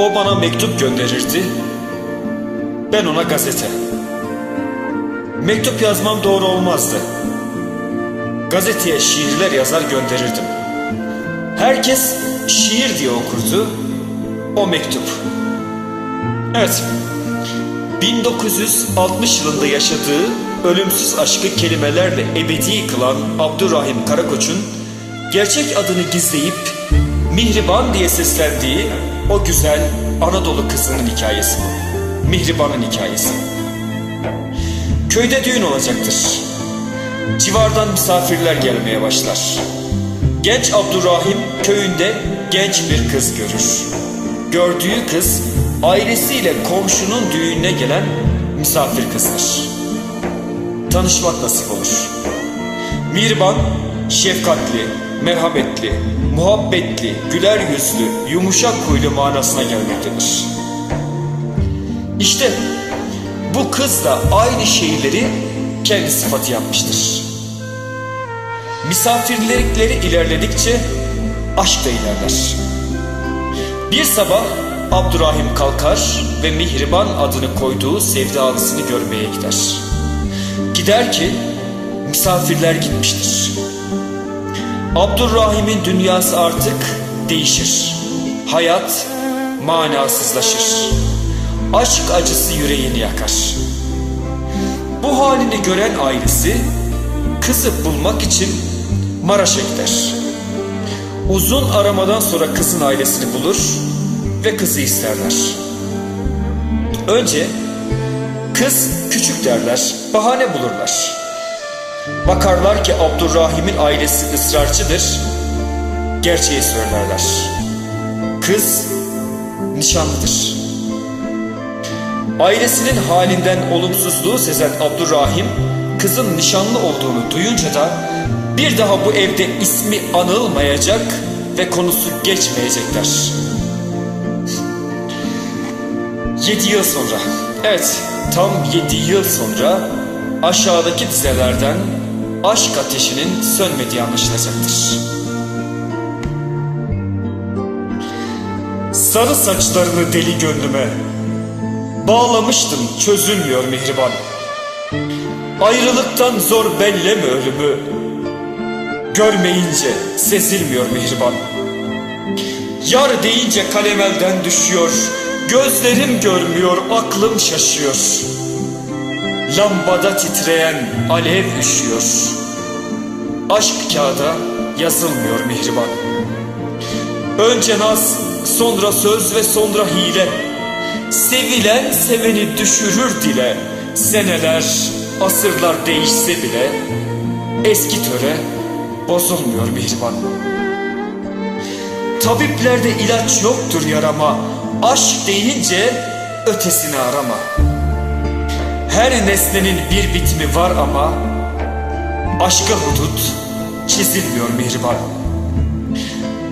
O bana mektup gönderirdi. Ben ona gazete. Mektup yazmam doğru olmazdı. Gazeteye şiirler yazar gönderirdim. Herkes şiir diye okurdu. O mektup. Evet. 1960 yılında yaşadığı ölümsüz aşkı kelimelerle ebedi kılan Abdurrahim Karakoç'un gerçek adını gizleyip Mihriban diye seslendiği o güzel Anadolu kızının hikayesi. Mihriban'ın hikayesi. Köyde düğün olacaktır. Civardan misafirler gelmeye başlar. Genç Abdurrahim köyünde genç bir kız görür. Gördüğü kız ailesiyle komşunun düğününe gelen misafir kızdır. Tanışmak nasip olur. Mirban şefkatli, merhametli, muhabbetli, güler yüzlü, yumuşak huylu manasına gelmektedir. İşte bu kız da aynı şeyleri kendi sıfatı yapmıştır. Misafirlikleri ilerledikçe aşk da ilerler. Bir sabah Abdurrahim kalkar ve Mihriban adını koyduğu sevdalısını görmeye gider. Gider ki misafirler gitmiştir. Abdurrahim'in dünyası artık değişir. Hayat manasızlaşır. Aşk acısı yüreğini yakar. Bu halini gören ailesi kızı bulmak için Maraş'a gider. Uzun aramadan sonra kızın ailesini bulur ve kızı isterler. Önce kız küçük derler, bahane bulurlar. Bakarlar ki Abdurrahim'in ailesi ısrarcıdır, gerçeği söylerler. Kız nişanlıdır. Ailesinin halinden olumsuzluğu sezen Abdurrahim, kızın nişanlı olduğunu duyunca da bir daha bu evde ismi anılmayacak ve konusu geçmeyecekler. Yedi yıl sonra, evet tam yedi yıl sonra aşağıdaki dizelerden aşk ateşinin sönmediği anlaşılacaktır. Sarı saçlarını deli gönlüme Bağlamıştım çözülmüyor mihriban Ayrılıktan zor belleme ölümü Görmeyince sezilmiyor mihriban. Yar deyince kalem elden düşüyor. Gözlerim görmüyor aklım şaşıyor. Lambada titreyen alev üşüyor. Aşk kağıda yazılmıyor mihriban. Önce naz sonra söz ve sonra hile. Sevilen seveni düşürür dile. Seneler, asırlar değişse bile Eski töre bozulmuyor mihriban. Tabiplerde ilaç yoktur yarama Aşk deyince ötesini arama. Her nesnenin bir bitimi var ama Aşka hudut çizilmiyor mihriban.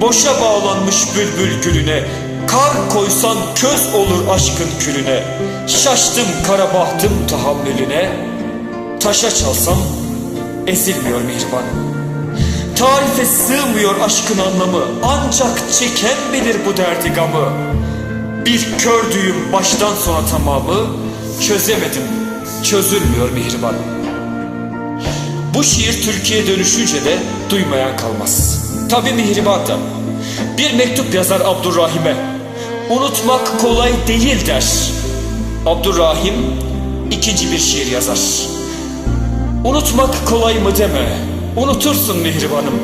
Boşa bağlanmış bülbül gülüne Kar koysan köz olur aşkın külüne. Şaştım kara bahtım tahammülüne Taşa çalsam ezilmiyor mihriban Tarife sığmıyor aşkın anlamı. Ancak çeken bilir bu derdi gamı Bir kör düğüm baştan sona tamamı. Çözemedim çözülmüyor mihriban. Bu şiir Türkiye dönüşünce de duymayan kalmaz. Tabi mihriban da Bir mektup yazar Abdurrahim'e. Unutmak kolay değil der. Abdurrahim ikinci bir şiir yazar. Unutmak kolay mı deme Unutursun mihribanım.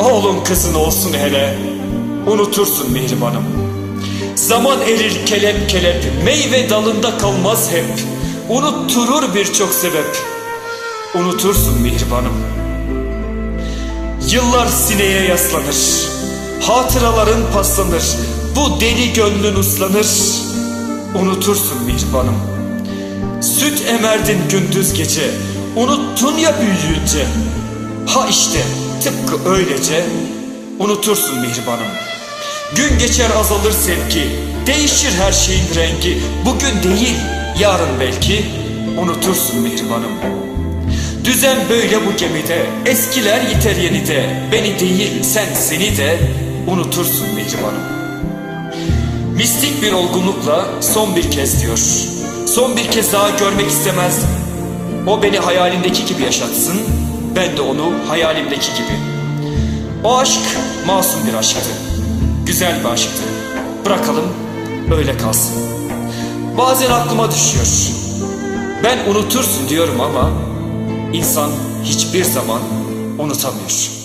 Oğlun kızın olsun hele. Unutursun mihribanım. Zaman erir kelep kelep Meyve dalında kalmaz hep. Unutturur birçok sebep. Unutursun mihribanım. Yıllar sineye yaslanır. Hatıraların paslanır. Bu deli gönlün uslanır. Unutursun mihribanım. Süt emerdin gündüz gece. Unuttun ya büyüyünce Ha işte tıpkı öylece Unutursun mihribanım Gün geçer azalır sevgi, değişir her şeyin rengi. Bugün değil, yarın belki unutursun mihribanım. Düzen böyle bu gemide, eskiler yiter yenide. Beni değil, sen seni de unutursun mihribanım. Mistik bir olgunlukla son bir kez diyor. Son bir kez daha görmek istemezdim. O beni hayalindeki gibi yaşatsın, ben de onu hayalimdeki gibi. O aşk masum bir aşktı. Güzel bir aşktı. Bırakalım öyle kalsın. Bazen aklıma düşüyor. Ben unutursun diyorum ama insan hiçbir zaman unutamıyor.